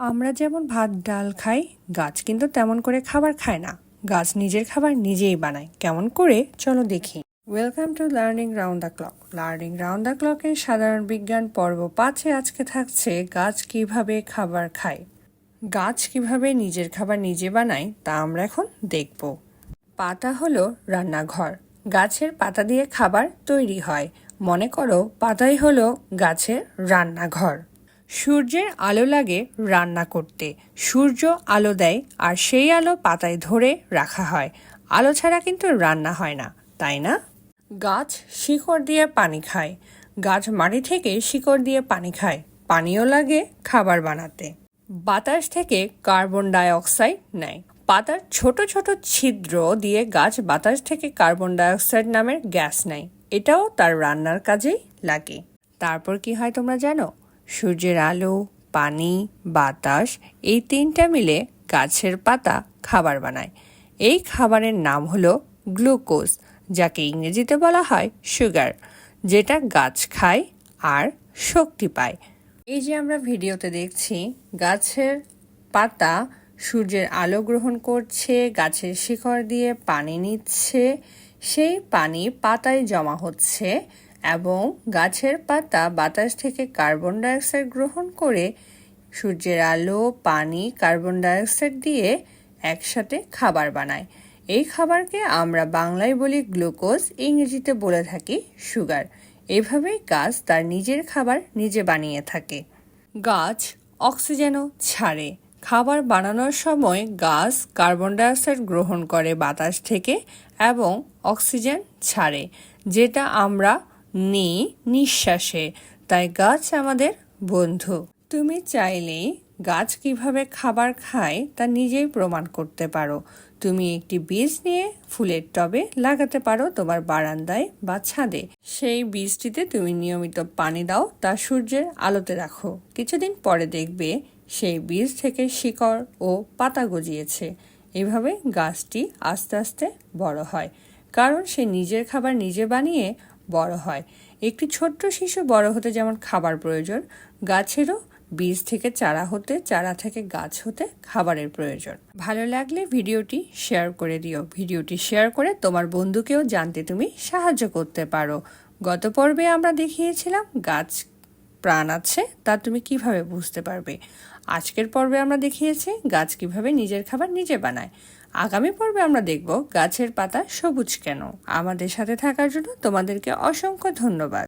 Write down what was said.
আমরা যেমন ভাত, ডাল খাই, গাছ কিন্তু তেমন করে খাবার খায় না। গাছ নিজের খাবার নিজেই বানায়। কেমন করে? চলো দেখি। Welcome to learning round the clock learning round the ক্লকের সাধারণ বিজ্ঞান পর্ব পাঁচে আজকে থাকছে গাছ কীভাবে খাবার খায়। গাছ কীভাবে নিজের খাবার নিজে বানায় তা আমরা এখন দেখব। পাতা হলো রান্নাঘর। গাছের পাতা দিয়ে খাবার তৈরি হয়। মনে করো পাতাই হলো গাছের রান্নাঘর। সূর্যের আলো লাগে রান্না করতে। সূর্য আলো দেয় আর সেই আলো পাতায় ধরে রাখা হয়। আলো ছাড়া কিন্তু রান্না হয় না, তাই না? গাছ শিকড় দিয়ে পানি খায়। গাছ মাটি থেকে শিকড় দিয়ে পানি খায়। পানিও লাগে খাবার বানাতে। বাতাস থেকে কার্বন ডাই অক্সাইড নেয়। পাতার ছোট ছোট ছিদ্র দিয়ে গাছ বাতাস থেকে কার্বন ডাই অক্সাইড নামের গ্যাস নেয়। এটাও তার রান্নার কাজেই লাগে। তারপর কি হয় তোমরা জানো? সূর্যের আলো, পানি, বাতাস, এই তিনটা মিলে গাছের পাতা খাবার বানায়। এই খাবারের নাম হলো গ্লুকোজ, যাকে ইংরেজিতে বলা হয় সুগার, যেটা গাছ খায় আর শক্তি পায়। এই যে আমরা ভিডিওতে দেখছি, গাছের পাতা সূর্যের আলো গ্রহণ করছে, গাছের শিকড় দিয়ে পানি নিচ্ছে, সেই পানি পাতায় জমা হচ্ছে এবং গাছের পাতা বাতাস থেকে কার্বন ডাইঅক্সাইড গ্রহণ করে সূর্যের আলো, পানি, কার্বন ডাইঅক্সাইড দিয়ে একসাথে খাবার বানায়। এই খাবারকে আমরা বাংলায় বলি গ্লুকোজ, ইংরেজিতে বলে থাকি সুগার। এভাবেই গাছ তার নিজের খাবার নিজে বানিয়ে থাকে। গাছ অক্সিজেনও ছাড়ে। খাবার বানানোর সময় গাছ কার্বন ডাইঅক্সাইড গ্রহণ করে বাতাস থেকে এবং অক্সিজেন ছাড়ে, যেটা আমরা নিই নিঃশ্বাসে। তাই গাছ আমাদের বন্ধু। তুমি চাইলেই গাছ কীভাবে খাবার খায় তা নিজেই প্রমাণ করতে পারো। তুমি একটি বীজ নিয়ে ফুলের টবে লাগাতে পারো তোমার বারান্দায় বা ছাদে। সেই বীজটিতে তুমি নিয়মিত পানি দাও, তা সূর্যের আলোতে রাখো। কিছুদিন পরে দেখবে সেই বীজ থেকে শিকড় ও পাতা গজিয়েছে। এভাবে গাছটি আস্তে আস্তে বড় হয়। কারণ সে নিজের খাবার নিজে বানিয়ে বড় হয়। একটি ছোট্ট শিশু বড় হতে যেমন খাবার প্রয়োজন, গাছেরও বীজ থেকে চারা হতে, চারা থেকে গাছ হতে খাবারের প্রয়োজন। ভালো লাগলে ভিডিওটি শেয়ার করে দিও। ভিডিওটি শেয়ার করে তোমার বন্ধুকেও জানতে তুমি সাহায্য করতে পারো। গত পর্বে আমরা দেখিয়েছিলাম গাছ প্রাণ আছে, তা তুমি কীভাবে বুঝতে পারবে? আজকের পর্বে আমরা দেখিয়েছি গাছ কীভাবে নিজের খাবার নিজে বানায়। আগামী পর্বে আমরা দেখব গাছের পাতা সবুজ কেন। আমাদের সাথে থাকার জন্য তোমাদেরকে অসংখ্য ধন্যবাদ।